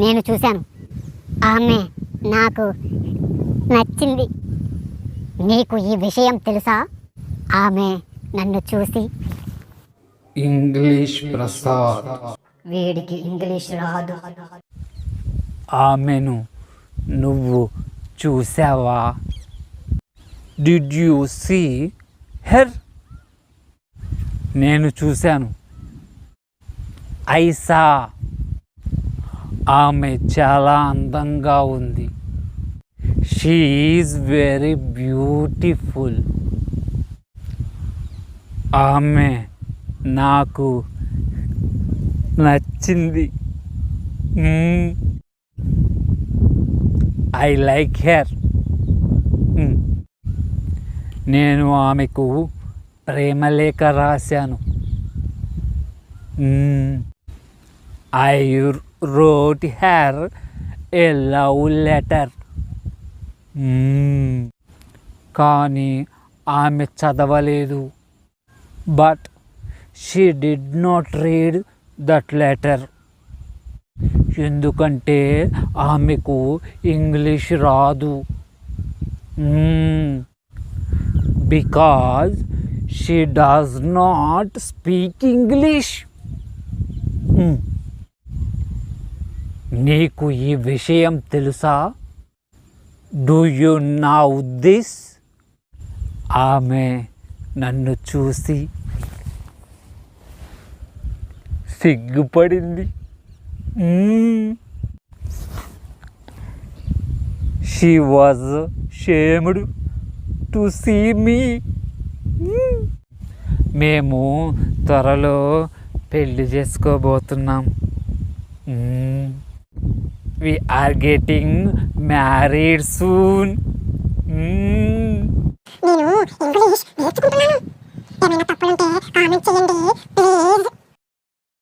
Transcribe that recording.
నేను చూశాను. ఆమె నాకు నచ్చింది. నీకు ఈ విషయం తెలుసా? ఆమె నన్ను చూసి ఇంగ్లీష్ ప్రసాద్. వీడికి ఇంగ్లీష్ రాదు. ఆమెను నువ్వు చూసావా డిడ్ యూ సీ హెర్ నేను చూశాను. ఐసా. ఆమె చాలా అందంగా ఉంది. షీ ఈజ్ వెరీ బ్యూటిఫుల్ ఆమె నాకు నచ్చింది. ఐ లైక్ హెర్ నేను ఆమెకు ప్రేమలేఖ రాశాను. I wrote her a love letter. కానీ ఆమె చదవలేదు. But she did not read that letter. ఎందుకంటే ఆమెకు ఇంగ్లీష్ రాదు. Because she does not speak English. నీకు ఈ విషయం తెలుసా? డూ యు నా ఉద్దేశ్ ఆమె నన్ను చూసి సిగ్గుపడింది. She was shamed to see me మేము. త్వరలో పెళ్ళి చేసుకోబోతున్నాం. We are getting married soon నేను ఇంగ్లీష్ నేర్చుకుంటున్నాను. ఏమైనా తప్పులుంటే కామెంట్ చేయండి.